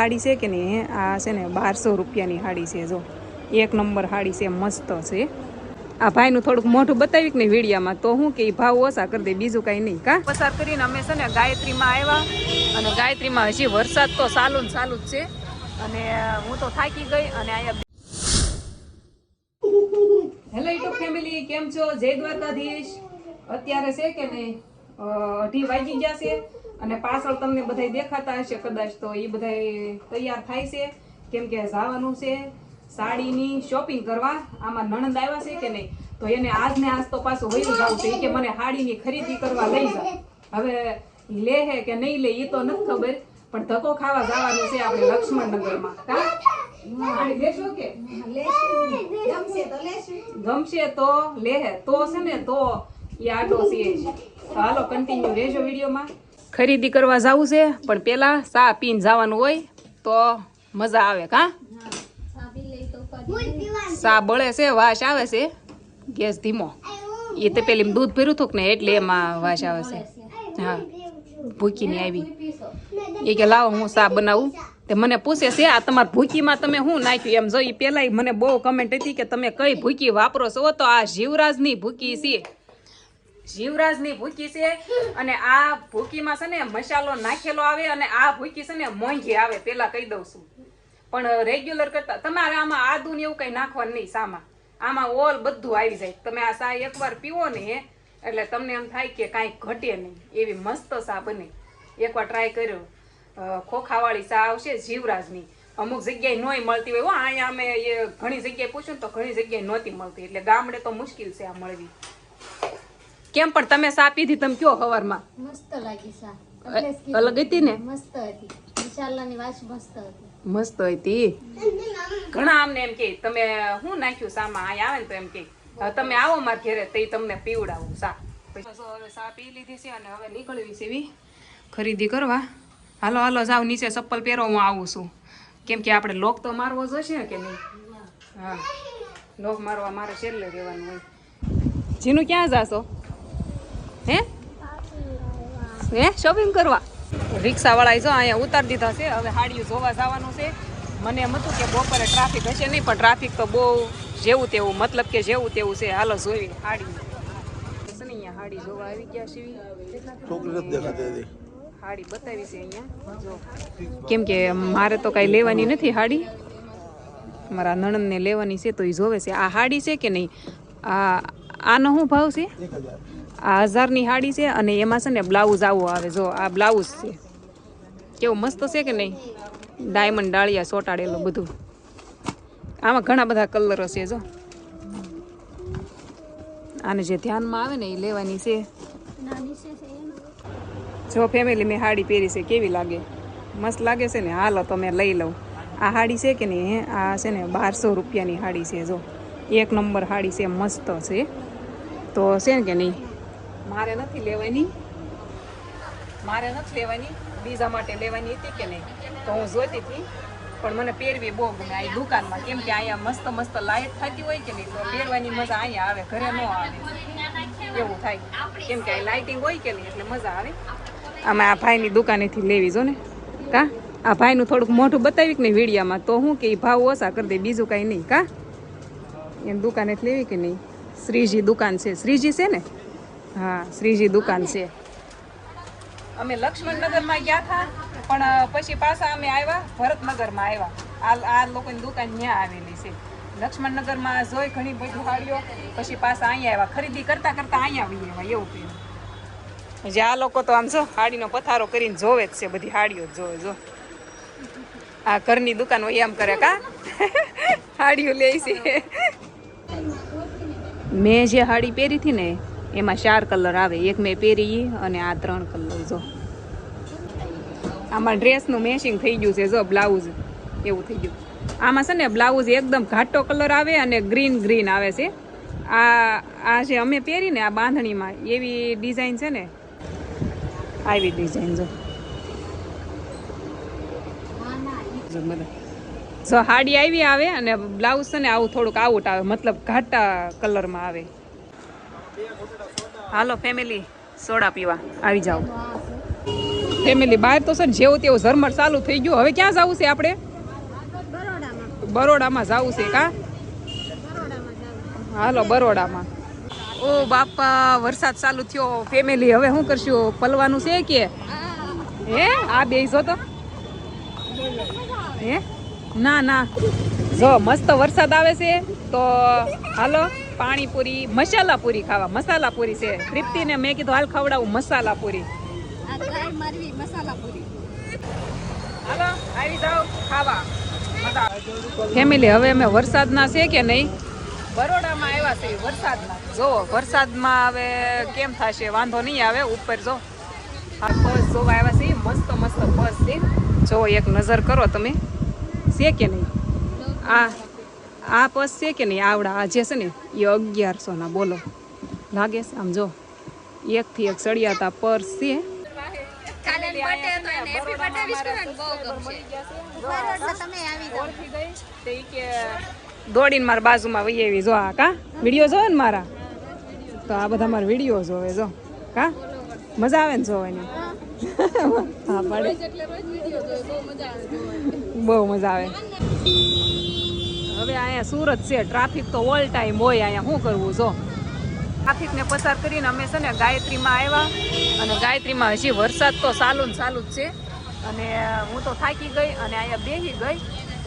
સાડી છે કે નહીં આ છે ને બારસો રૂપિયાની સાડી છે જો. એક નંબર સાડી છે મસ્ત છે. આ ભાઈનું થોડુંક મોઢું બતાવી ને વીડિયામાં તો હું કે ભાવ ઓછા કરી દે બીજું કાંઈ નહીં કા? પસાર કરીને અમે છે ને ગાયત્રીમાં આવ્યા અને ગાયત્રીમાં હજી વરસાદ તો ચાલુ ને ચાલુ જ છે. અને હું તો થાકી ગઈ અને અહીંયા હેલો યુટ્યુબ ફેમિલી કેમ છો? જય દ્વારકાધીશ. અત્યારે છે કે નહીં? અઢી વાગી ગયા છે. અને પાછળ તમને બધાય દેખાતા હશે કદાચ તો એ બધાય તૈયાર થાય છે. કેમ કે જવાનું છે સાડીની શોપિંગ કરવા. આમાં નણંદ આવ્યા છે કે નહીં? તો એને આજ ને આજ તો પાછું વયું જવું છે. કે મને સાડીની ખરીદી કરવા લઈ જાઓ હવે લે હે કે નહીં લે એ તો નથી ખબર. પણ ધક્કો ખાવા જવાનું છે આપણે લક્ષ્મણનગરમાં. ગમશે તો લેહે તો છે ને તો એ આડો છે. જ. હાલો કન્ટિન્યુ રહેજો વિડીયોમાં. ખરીદી કરવા જવું છે, પણ પેલા સા પીને જવાનું હોય તો મજા આવે, કા? સા બળે છે, વાસ આવે છે, ગેસ ધીમો. એ તે પેલી દૂધ ભર્યું હતું ને એટલે એમાં વાસ આવે છે. હા. ભૂકીને આવી. એ કે લાવો, હું સા બનાવું. તે મને પૂછે છે, આ તમારા ભૂકીમાં તમે શું નાખ્યું? એમ જો એ મને બહુ કમેન્ટ હતી કે તમે કઈ ભૂકી વાપરો છો? તો આ જીવરાજની ભૂકી છે. જીવરાજની ભૂકી છે. અને આ ભૂકીમાં છે ને મસાલો નાખેલો આવે અને આ ભૂકી છે ને મોંઘી આવે, પેલા કહી દઉં છું. પણ રેગ્યુલર કરતા, તમારે આમાં આદુ ને એવું કઈ નાખવાનું નહીં, સામાં. આમાં ઓલ બધું આવી જાય. તમે આ સા એકવાર પીવો ને, એટલે તમને એમ થાય કે કાંઈ ઘટે નહીં. એવી મસ્ત સા બને. એકવાર ટ્રાય કર્યો. ખોખાવાળી સા આવશે જીવરાજની. અમુક જગ્યાએ નોય મળતી હોય. અહીંયા અમે એ ઘણી જગ્યાએ પૂછ્યું તો ઘણી જગ્યાએ નહોતી મળતી. એટલે ગામડે તો મુશ્કેલ છે આ મળવી. કેમ પણ તમે સા પીધી તમે કયો સવારમાં મસ્ત લાગી સા. અલગ હતી ને? મસ્ત હતી. વિશાલાની વાસ મસ્ત હતી. મસ્ત હતી. ઘણા અમને એમ કે તમે શું નાખ્યું સામાં? અહીંયા આવે ને તો એમ કે તમે આવો મારા ઘરે તો તમને પીવડાવું સા. હવે સા પી લીધી છે અને હવે નીકળવી છે એવી ખરીદી કરવા. હાલો હાલો જાવ નીચે ચપ્પલ પહેરો હું આવું છું. કેમ કે આપણે લોક તો મારવો જોશે કે નહીં? હા. લોક મારવા મારે છેલ્લે રહેવાનું હોય. જીનું ક્યાં જાશો? હે? હે? શોપિંગ કરવા. રિક્ષાવાળાએ જો અહીંયા ઉતારી દીધા છે હવે હાડીઓ જોવા જવાનું છે. મને એમ હતું કે બપોરે ટ્રાફિક હશે નહીં પણ ટ્રાફિક તો બહુ જેવું તેવું મતલબ કે જેવું તેવું છે. હાલો જોઈ હાડી અહીંયા હાડી જોવા આવી ગયા છીએ છોકરી નથી દેખાતી હતી હાડી બતાવી છે અહીંયા. જો. કેમ કે મારે તો કાંઈ લેવાની નથી હાડી. મારા નણંદને લેવાની છે તો એ જોવે છે આ હાડી છે કે નહીં? આ આનો શું ભાવ છે? આ હજારની સાડી છે અને એમાં છે ને બ્લાઉઝ આવો આવે જો આ બ્લાઉઝ છે. કેવું મસ્ત છે કે નહીં? ડાયમંડ ડાળિયા ચોંટાડેલું બધું. આમાં ઘણા બધા કલરો છે જો. આને જે ધ્યાનમાં આવે ને એ લેવાની છે. જો ફેમિલી મેં હાડી પહેરી છે કેવી લાગે? મસ્ત લાગે છે ને? હાલો તો મેં લઈ લઉં. આ હાડી છે કે નહીં આ છે ને બારસો રૂપિયાની હાડી છે જો. એક નંબર હાડી છે મસ્ત છે. તો છે ને કે નહીં? મારે નથી લેવાની. મારે નથી લેવાની. બીજા માટે લેવાની હતી કે નહીં? તો હું જોતી હતી. પણ મને પહેરવી બહુ ગમે. આ દુકાનમાં કેમ કે અહીંયા મસ્ત મસ્ત લાઈટ થતી હોય કે નહીં, તો પહેરવાની મજા અહીંયા આવે, ઘરે ન આવે. એવું થાય. કેમ કે લાઇટિંગ હોય કે નહીં, એટલે મજા આવે. આમાં આ ભાઈની દુકાનેથી લેવી જો ને. કા? આ ભાઈનું થોડુંક મોઢું બતાવી કે નહીં વીડિયામાં? તો હું કે એ ભાવ ઓછા કરી દે, બીજું કાંઈ નહીં. કા? એમ દુકાનેથી લેવી કે નહીં? શ્રીજી દુકાન છે. શ્રીજી છે ને? હા શ્રીજી દુકાન છે. અમે લક્ષ્મણનગરમાં ગયા હતા પણ પછી પાછા અમે આવ્યા ભરતનગરમાં આવ્યા. આ આ લોકોની દુકાન ત્યાં આવેલી છે. લક્ષ્મણનગરમાં જોઈ ઘણી બધી સાડીઓ પછી પાછા અહીંયા આવ્યા. ખરીદી કરતા કરતા અહીંયા આવી આવ્યા એવું કહ્યું જે આ લોકો તો આમ જો હાડીનો પથારો કરીને જોવે જ છે બધી હાડીઓ જ જોવે જો. આ ઘરની દુકાન હોય એમ કરે કા? હાડીઓ લે છે. મેં જે હાડી પહેરી હતી ને એમાં ચાર કલર આવે. એક મેં પહેરી અને આ ત્રણ કલર જો. આમાં ડ્રેસનું મેચિંગ થઈ ગયું છે જો બ્લાઉઝ એવું થઈ ગયું. આમાં છે ને બ્લાઉઝ એકદમ ઘાટો કલર આવે અને ગ્રીન ગ્રીન આવે છે. આ આ જે અમે પહેરી ને આ બાંધણીમાં, એવી ડિઝાઇન છે ને. આવી ડિઝાઇન જો. જો હાડી આવી આવે અને બ્લાઉઝ છે ને આવું થોડુંક આઉટ આવે. મતલબ ઘાટા કલરમાં આવે. હાલો ફેમિલી સોડા પીવા. આવી જાઓ. ફેમિલી બહાર તો છે જેવું તેવું ઝરમર ચાલુ થઈ ગયું. હવે ક્યાં જવું છે આપણે? બરોડામાં જવું છે કા? હાલો, બરોડામાં. ઓ બાપા, વરસાદ ચાલુ થયો. ફેમિલી હવે શું કરશું? પલવાનું છે કે? હે? આ બે જો તો. હે? ના ના. જો, મસ્ત વરસાદ આવે છે, તો હાલો. પાણીપુરી મસાલાપુરી ખાવા. મસાલાપુરી છે. તૃપ્તિને મેં કીધું હાલ ખવડાવું મસાલા પૂરી. આ ટ્રાય મારવી મસાલા પૂરી. હાલો આવી જાઓ ખાવા. ફેમિલી હવે અમે વરસાદના છે કે નહીં? બરોડામાં આવ્યા છે વરસાદમાં જો વરસાદમાં હવે કેમ થશે વાંધો નહીં આવે ઉપર જો. આ બસ જોવા આવ્યા છે મસ્ત મસ્ત બસ છે. જો એક નજર કરો તમે. છે કે નહીં? આ આ પસ છે કે નહીં? આવડા. આ જે છે ને એ અગિયારસોના બોલો. લાગે છે? આમ જો એકથી એક સળિયાતા પર્સ છે. દોડીને મારા બાજુમાં વહી આવી. જો આ કા? વીડિયો જોવે ને મારા? તો આ બધા મારા વીડિયો જોવે જો. કા? મજા આવે ને જોવાની? હા પડે. બહુ મજા આવે. હવે અહીંયા સુરત છે ટ્રાફિક તો ઓલ ટાઈમ હોય અહીંયા. શું કરવું, જો? ટ્રાફિકને પસાર કરીને અમે છે ને ગાયત્રીમાં આવ્યા. અને ગાયત્રીમાં હજી વરસાદ તો ચાલુ ને ચાલુ જ છે. અને હું તો થાકી ગઈ અને અહીંયા બેહી ગઈ.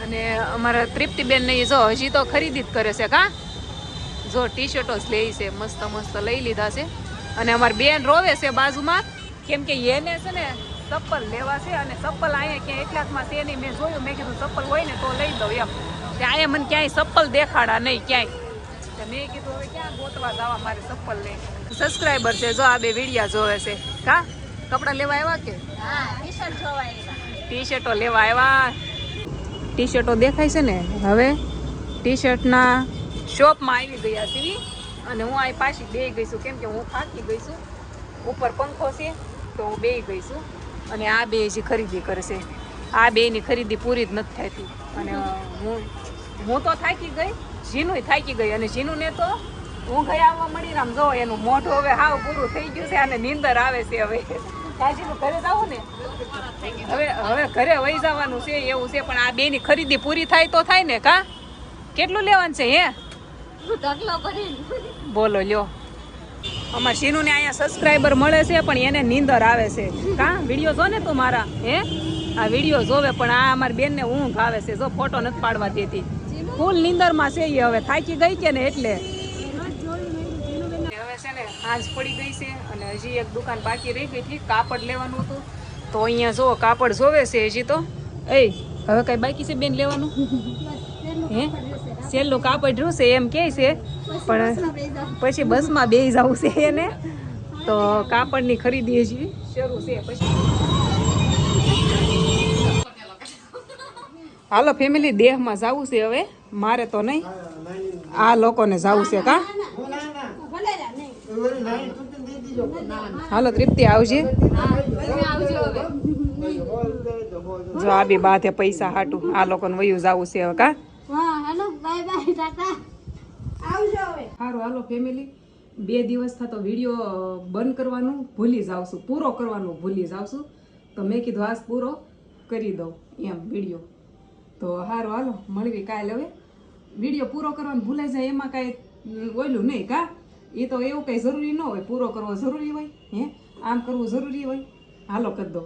અને અમારા તૃપ્તિબેન ને જો હજી તો ખરીદી જ કરે છે, કા? જો ટી શર્ટો જ લે છે, મસ્ત મસ્ત લઈ લીધા છે. અને અમારી બેન રોવે છે બાજુમાં. કેમ કે એને છે ને ચપ્પલ લેવા છે અને ચપ્પલ અહીંયા ક્યાંય એકલાકમાં છે નહીં. મેં જોયું મેં કીધું ચપ્પલ હોય ને તો લઈ દઉં. એમ. ત્યાં મને ક્યાંય ચપ્પલ દેખાડા નહીં ક્યાંય. મેં કીધું હવે ક્યાં ગોતવા જવા મારે ચપ્પલ લઈ સબસ્ક્રાઈબર છે જો આ બે વિડિયા જોવે છે. કા? કપડાં લેવા આવ્યા કે? હા ટી શર્ટ ટી શર્ટો લેવા આવ્યા. ટી શર્ટો દેખાય છે ને? હવે ટી શર્ટના શોપમાં આવી ગયા છીએ. અને હું અહીં પાછી બે ગઈ છું. કેમ કે હું થાકી ગઈ છું. ઉપર પંખો છે તો હું બે ગઈ છું. અને આ બે જે ખરીદી કરશે આ બેની ખરીદી પૂરી જ નથી થતી. અને હું હું તો થાકી ગઈ જીનું થાકી ગઈ અને જીનુને તો હું ગયા આવવા મળી આમ જો એનું મોઢું હવે હાવ પૂરું થઈ ગયું છે અને નીંદર આવે છે હવે. કાજીનું ઘરે જાવું ને. હવે હવે ઘરે વહી જવાનું છે એવું છે પણ આ બેની ખરીદી પૂરી થાય તો થાય ને કા? કેટલું લેવાનું છે હે? બોલો લ્યો. અમાર શીનુને અહીંયા સબસ્ક્રાઈબર મળે છે, પણ એને નીંદર આવે છે. કા? વીડિયો જો ને તું મારા, હે? આ વીડિયો જોવે, પણ આ અમારી બેનને ઊંઘ આવે છે. જો ફોટો નથી પાડવા દેતી ફૂલ નીંદરમાં છે એ હવે. થાકી ગઈ કે ને એટલે? હવે છે ને સાંજ પડી ગઈ છે અને હજી એક દુકાન બાકી રહી ગઈ હતી. કાપડ લેવાનું હતું. તો અહીંયા જો કાપડ જોવે છે હજી તો. એ હવે કઈ બાકી છે બેન લેવાનું? હે? છેલ્લું કાપડ રહ્યું છે, એમ કે છે. પણ પછી બસમાં બે જવું છે એને. તો કાપડની ખરીદી હજી શરૂ છે પછી. હાલો ફેમિલી દેહમાં જવું છે હવે. મારે તો નહીં. આ લોકોને જવું છે કા? હાલો તૃપ્તિ આવજે. જો આ બી બાથે પૈસા હાટું. આ લોકોને વયું જવું છે હવે કા? બાય બાય સારું હાલો ફેમિલી બે દિવસ થતો વીડિયો બંધ કરવાનું, ભૂલી જાવશું પૂરો કરવાનું, ભૂલી જાવશું તો મેં કીધું, આજ પૂરો કરી દઉં. એમ, વીડિયો. તો સારું હાલો મળવી કાલે હવે. વીડિયો પૂરો કરવાનું ભૂલાઈ જાય, એમાં કાંઈ ઓયલું નહીં, કા? એ તો એવું કંઈ જરૂરી ન હોય, પૂરો કરવો જરૂરી હોય, હે? આમ કરવું જરૂરી હોય. હાલો, કરી દો